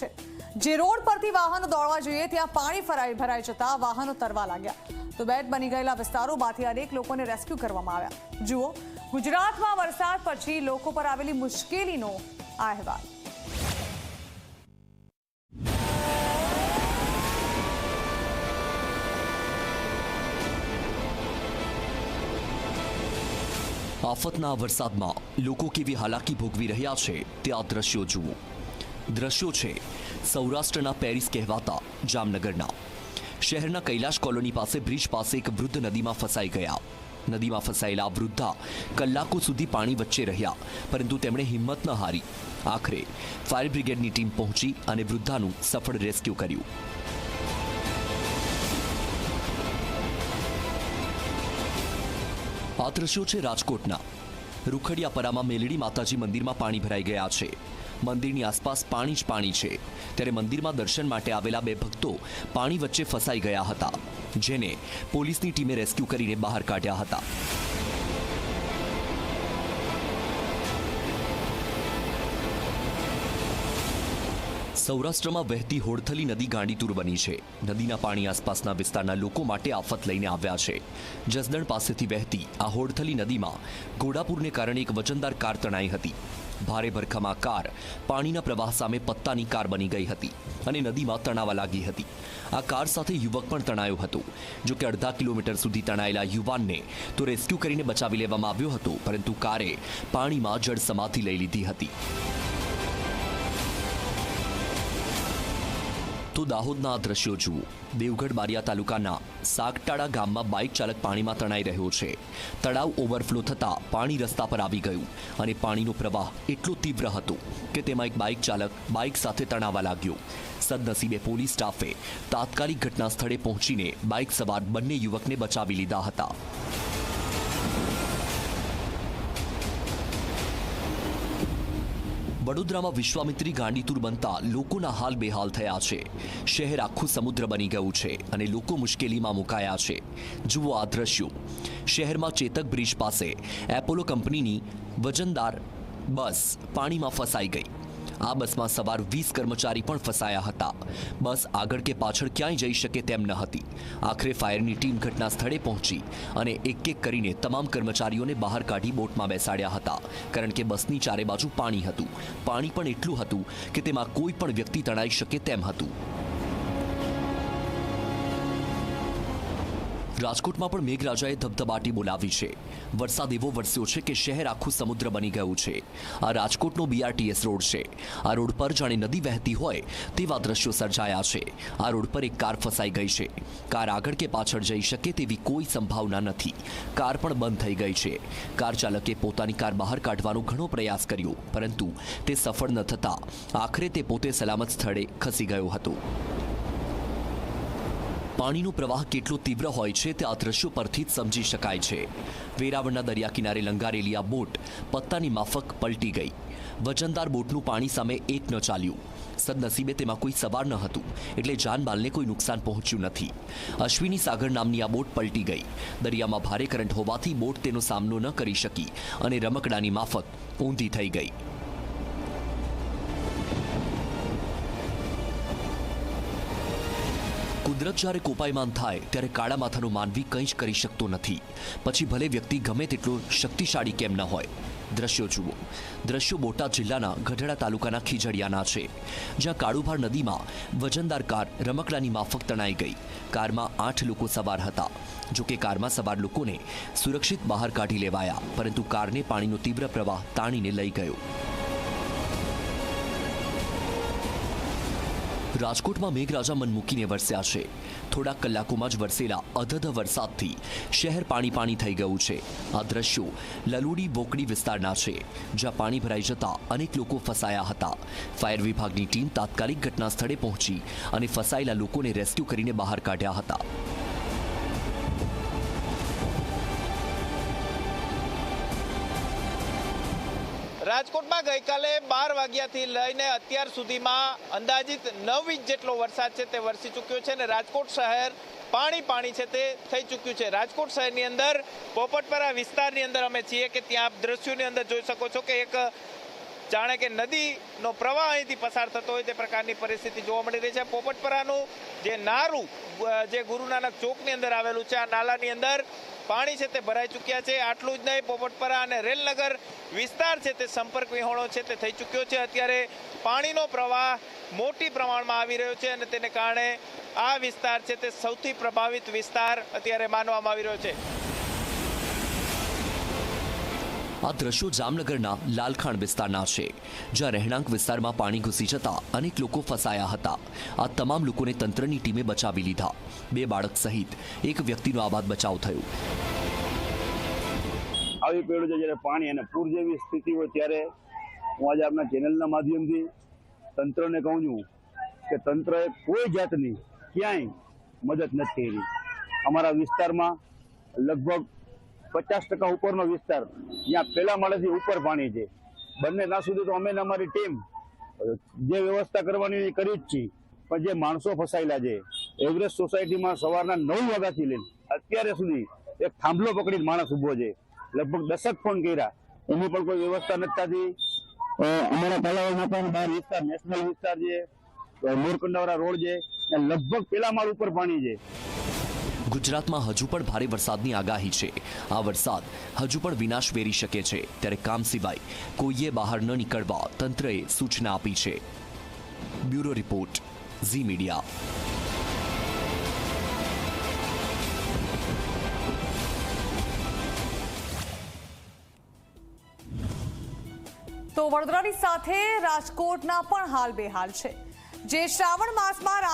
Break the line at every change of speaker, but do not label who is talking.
છે. જે રોડ પરથી વાહનો દોડવા જોઈએ, ત્યાં પાણી ફરાઈ ભરાઈ જતા વાહનો તરવા લાગ્યા. તો બેટ બની ગયેલા વિસ્તારોમાંથી અનેક લોકોને રેસ્ક્યુ કરવામાં આવ્યા. જુઓ, ગુજરાતમાં વરસાદ પછી લોકો પર આવેલી મુશ્કેલીનો અહેવાલ.
આફતના વરસાદમાં લોકો કેવી હાલાકી ભોગવી રહ્યા છે તે આ દ્રશ્યો જુઓ. દ્રશ્યો છે સૌરાષ્ટ્રના પેરિસ કહેવાતા જામનગરના. શહેરના કૈલાશ કોલોની પાસે બ્રિજ પાસે એક વૃદ્ધ નદીમાં ફસાઈ ગયા. નદીમાં ફસાયેલા વૃદ્ધા કલાકો સુધી પાણી વચ્ચે રહ્યા, પરંતુ તેમણે હિંમત ન હારી. આખરે ફાયર બ્રિગેડની ટીમ પહોંચી અને વૃદ્ધાનું સફળ રેસ્ક્યુ કર્યું. આ દ્રશ્યો છે રાજકોટના. રૂખડિયાપરામાં મેલડી માતાજી મંદિરમાં પાણી ભરાઈ ગયા છે. મંદિરની આસપાસ પાણી જ પાણી છે. ત્યારે મંદિરમાં દર્શન માટે આવેલા બે ભક્તો પાણી વચ્ચે ફસાઈ ગયા હતા, જેને પોલીસની ટીમે રેસ્ક્યુ કરીને બહાર કાઢ્યા હતા. સૌરાષ્ટ્રમાં વહેતી હોડથલી નદી ગાંડીતુર બની છે. નદીના પાણી આસપાસના વિસ્તારના લોકો માટે આફત લઈને આવ્યા છે. જસદણ પાસેથી વહેતી આ હોડથલી નદીમાં ઘોડાપૂરને કારણે એક વજનદાર કાર તણાઈ હતી. ભારે ભરખમા કાર પાણીના પ્રવાહ સામે પત્તાની કાર બની ગઈ હતી અને નદીમાં તણાવા લાગી હતી. આ કાર સાથે યુવક પણ તણાયો હતો. જો કે અડધા કિલોમીટર સુધી તણાયેલા યુવાનને તો રેસ્ક્યુ કરીને બચાવી લેવામાં આવ્યો હતો, પરંતુ કારે પાણીમાં જળ સમાધિ લઈ લીધી હતી. તો દાહોદના આ દ્રશ્યો જુઓ. દેવગઢ બારિયા તાલુકાના સાગટાળા ગામમાં બાઇક ચાલક પાણીમાં તણાઈ રહ્યો છે. તળાવ ઓવરફ્લો થતાં પાણી રસ્તા પર આવી ગયું અને પાણીનો પ્રવાહ એટલો તીવ્ર હતો કે તેમાં એક બાઇક ચાલક બાઇક સાથે તણાવા લાગ્યો. સદનસીબે પોલીસ સ્ટાફે તાત્કાલિક ઘટના સ્થળે પહોંચીને બાઇક સવાર બંને યુવકને બચાવી લીધા હતા. વડોદરામાં વિશ્વામિત્રી ગાંડીતુર બનતા લોકોના હાલ બેહાલ થયા છે. શહેર આખું સમુદ્ર બની ગયું છે અને લોકો મુશ્કેલીમાં મુકાયા છે. જુઓ આ દ્રશ્યો. શહેરમાં ચેતક બ્રિજ પાસે એપોલો કંપનીની વજનદાર બસ પાણીમાં ફસાઈ ગઈ. આ બસમાં સવાર વીસ કર્મચારી પણ ફસાયા હતા. બસ આગળ કે પાછળ ક્યાંય જઈ શકે તેમ ન હતી. આખરે ફાયરની ટીમ ઘટના સ્થળે પહોંચી અને એક એક કરીને તમામ કર્મચારીઓને બહાર કાઢી બોટમાં બેસાડ્યા હતા. કારણ કે બસની ચારે બાજુ પાણી હતું. પાણી પણ એટલું હતું કે તેમાં કોઈ પણ વ્યક્તિ તણાઈ શકે તેમ હતું. રાજકોટમાં પણ મેઘરાજાએ ધબધબાટી બોલાવી છે. વરસાદ એવો વરસ્યો છે કે શહેર આખું સમુદ્ર બની ગયું છે. આ રાજકોટનો બીઆરટીએસ રોડ છે. આ રોડ પર જાણે નદી વહેતી હોય તેવા દ્રશ્યો સર્જાયા છે. આ રોડ પર એક કાર ફસાઈ ગઈ છે. કાર આગળ કે પાછળ જઈ શકે તેવી કોઈ સંભાવના નથી. કાર પણ બંધ થઈ ગઈ છે. કાર ચાલકે પોતાની કાર બહાર કાઢવાનો ઘણો પ્રયાસ કર્યો, પરંતુ તે સફળ ન થતાં આખરે તે પોતે સલામત સ્થળે ખસી ગયો હતો. પાણીનો પ્રવાહ કેટલો તીવ્ર હોય છે તે આ દ્રશ્યો પરથી જ સમજી શકાય છે. વેરાવળના દરિયા કિનારે લંગારેલી આ બોટ પત્તાની માફક પલટી ગઈ. વજનદાર બોટનું પાણી સામે એક ન ચાલ્યું. સદનસીબે તેમાં કોઈ સવાર ન હતું, એટલે જાનમાલને કોઈ નુકસાન પહોંચ્યું નથી. અશ્વિની સાગર નામની આ બોટ પલટી ગઈ. દરિયામાં ભારે કરંટ હોવાથી બોટ તેનો સામનો ન કરી શકી અને રમકડાની માફક ઊંધી થઈ ગઈ. કુદરત જ્યારે કોપાયમાન થાય, ત્યારે કાળા માથાનું માનવી કંઈ જ કરી શકતો નથી. પછી ભલે વ્યક્તિ ગમે તેટલો શક્તિશાળી કેમ ન હોય. દ્રશ્યો જુઓ. દ્રશ્યો બોટાદ જિલ્લાના ગઢડા તાલુકાના ખીજડિયાના છે, જ્યાં કાળુભાર નદીમાં વજનદાર કાર રમકડાની માફક તણાઈ ગઈ. કારમાં આઠ લોકો સવાર હતા. જો કે કારમાં સવાર લોકોને સુરક્ષિત બહાર કાઢી લેવાયા, પરંતુ કારને પાણીનો તીવ્ર પ્રવાહ તાણીને લઈ ગયો. રાજકોટમાં મેઘરાજા મન મૂકીને વરસ્યા છે. થોડાક કલાકોમાં જ વરસેલા અધધ વરસાદથી શહેર પાણી પાણી થઈ ગયું છે. આ દ્રશ્યો લલુડી બોકડી વિસ્તારના છે. જ્યાં પાણી ભરાઈ જતા અનેક લોકો ફસાયા હતા. ફાયર વિભાગની ટીમ તાત્કાલિક ઘટના સ્થળે પહોંચી અને ફસાયેલા લોકોને રેસ્ક્યુ કરીને બહાર કાઢ્યા હતા.
રાજકોટમાં ગઈકાલે બાર વાગ્યાથી લઈને અત્યાર સુધીમાં અંદાજિત નવ ઇંચ જેટલો વરસાદ છે તે વરસી ચૂક્યો છે અને રાજકોટ શહેર પાણી પાણી છે તે થઈ ચૂક્યું છે. રાજકોટ શહેરની અંદર, પોપટપરા વિસ્તારની અંદર અમે છીએ કે ત્યાં આપ દ્રશ્યોની અંદર જોઈ શકો છો કે એક જાણે કે નદીનો પ્રવાહ અહીંથી પસાર થતો હોય તે પ્રકારની પરિસ્થિતિ જોવા મળી રહી છે. પોપટપરાનું જે નારું જે ગુરુ નાનક ચોકની અંદર આવેલું છે, આ નાલાની અંદર પાણી છે તે ભરાઈ ચૂક્યા છે. આટલું જ નહીં, પોપટપરા અને રેલનગર વિસ્તાર છે તે સંપર્ક વિહોણો છે તે થઈ ચૂક્યો છે. અત્યારે પાણીનો પ્રવાહ મોટી પ્રમાણમાં આવી રહ્યો છે અને તેને કારણે આ વિસ્તાર છે તે સૌથી પ્રભાવિત વિસ્તાર અત્યારે માનવામાં આવી રહ્યો છે.
આ દ્રશ્યો જામનગરના લાલખાણ વિસ્તારના છે, જ્યાં રહેણાંક વિસ્તારમાં પાણી ઘૂસી જતા અનેક લોકો ફસાયા હતા. આ તમામ લોકોને તંત્રની ટીમે બચાવી લીધા. બે બાળક સહિત એક વ્યક્તિનો આબાદ બચાવ થયો.
આવી પડ્યું છે જ્યારે પાણી અને પૂર જેવી સ્થિતિ હોય ત્યારે હું આજે આપના ચેનલના માધ્યમથી તંત્રને કહું છું કે તંત્રએ કોઈ જાતની ક્યાંય મદદ નથી કરી. અમારા વિસ્તારમાં લગભગ પચાસ ટકા ઉપરનો વિસ્તાર. જ્યાં પહેલા માળેથી ઉપર પાણી છે. બંને ત્યાં સુધી તો અમે અમારી ટીમ જે વ્યવસ્થા કરવાની એ કરી જ છીએ. પણ જે માણસો ફસાયેલા છે એવરેસ્ટ સોસાયટીમાં સવારના નવ વાગ્યાથી લઈને અત્યારે સુધી એક થાંભલો પકડીને માણસ ઊભો છે. લગભગ દસક ફોન કર્યા. એની પણ કોઈ વ્યવસ્થા નથી થતી અમારા તલાવના પણ બહાર વિસ્તાર નેશનલ વિસ્તાર છે. અ, મોરકંડાવાળા રોડ છે. લગભગ પેલા માળ ઉપર પાણી છે.
ગુજરાતમાં હજુ પણ ભારે વરસાદની આગાહી છે. આ વરસાદ હજુ પણ વિનાશ વેરી શકે છે. ત્યારે કામ સિવાય કોઈએ બહાર ન નીકળવા તંત્રએ સૂચના આપી છે. Bureau report, Zee Media.
તો વડોદરાની સાથે રાજકોટના પણ હાલ બેહાલ છે. જે શ્રાવણ માસમાં